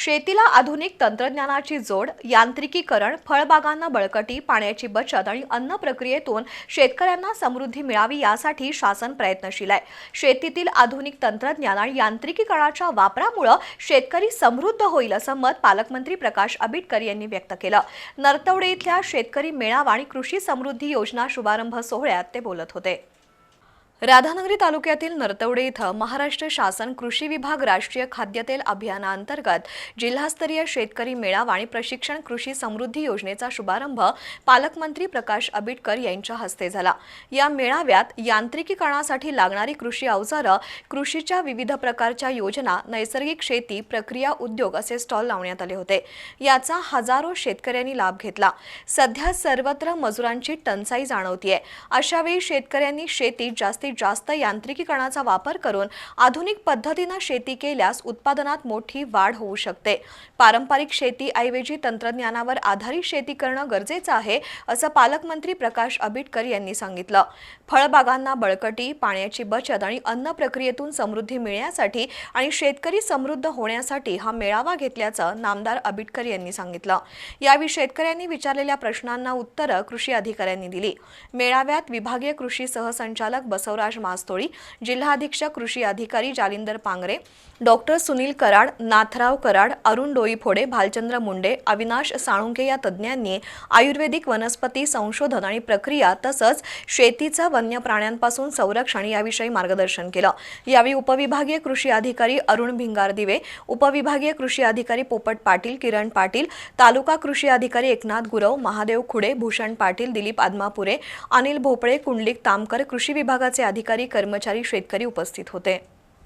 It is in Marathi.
शेतीला आधुनिक तंत्रज्ञानाची जोड यांत्रिकीकरण फळबागांना बळकटी पाण्याची बचत आणि अन्न प्रक्रियेतून शेतकऱ्यांना समृद्धी मिळावी यासाठी शासन प्रयत्नशील आहे. शेतीतील आधुनिक तंत्रज्ञान आणि यांत्रिकीकरणाच्या वापरामुळे शेतकरी समृद्ध होईल असं मत पालकमंत्री प्रकाश आबिटकर यांनी व्यक्त केलं. नरतवडे इथल्या शेतकरी मेळावा आणि कृषी समृद्धी योजना शुभारंभ सोहळ्यात ते बोलत होते. राधानगरी तालुक्यातील नरतवडे इथं महाराष्ट्र शासन कृषी विभाग राष्ट्रीय खाद्यतेल अभियानाअंतर्गत जिल्हास्तरीय शेतकरी मेळावा आणि प्रशिक्षण कृषी समृद्धी योजनेचा शुभारंभ पालकमंत्री प्रकाश आबिटकर यांच्या हस्ते झाला. या मेळाव्यात यांत्रिकीकरणासाठी लागणारी कृषी अवजारं कृषीच्या विविध प्रकारच्या योजना नैसर्गिक शेती प्रक्रिया उद्योग असे स्टॉल लावण्यात आले होते. याचा हजारो शेतकऱ्यांनी लाभ घेतला. सध्या सर्वत्र मजुरांची टंचाई जाणवतीये. अशावेळी शेतकऱ्यांनी शेतीत जास्तीत जास्त यांत्रिकीकरणाचा वापर करून आधुनिक पद्धतीनं शेती केल्यास उत्पादनात मोठी वाढ होऊ शकते. पारंपरिक शेतीऐवजी तंत्रज्ञानावर आधारित शेती करणं गरजेचं आहे असं पालकमंत्री प्रकाश आबिटकर यांनी सांगितलं. फळबागांना बळकटी पाण्याची बचत आणि अन्न प्रक्रियेतून समृद्धी मिळण्यासाठी आणि शेतकरी समृद्ध होण्यासाठी हा मेळावा घेतल्याचं नामदार आबिटकर यांनी सांगितलं. यावेळी शेतकऱ्यांनी विचारलेल्या प्रश्नांना उत्तरं कृषी अधिकाऱ्यांनी दिली. मेळाव्यात विभागीय कृषी सहसंचालक बसवराज मास्तोळी जिल्हा अधीक्षक कृषी अधिकारी जालिंदर पांगरे डॉक्टर सुनील कराड नाथराव कराड अरुण डोईफोडे भालचंद्र मुंडे अविनाश साळुंके या तज्ज्ञांनी आयुर्वेदिक वनस्पती संशोधन आणि प्रक्रिया तसंच शेतीचं वन्य प्राण्यांपासून संरक्षण याविषयी मार्गदर्शन केलं. यावेळी उपविभागीय कृषी अधिकारी अरुण भिंगार दिवे उपविभागीय कृषी अधिकारी पोपट पाटील किरण पाटील तालुका कृषी अधिकारी एकनाथ गुरव महादेव खुडे भूषण पाटील दिलीप आदमापुरे अनिल भोपळे कुंडलिक तामकर कृषी विभागाचे अधिकारी कर्मचारी शेतकरी उपस्थित होते.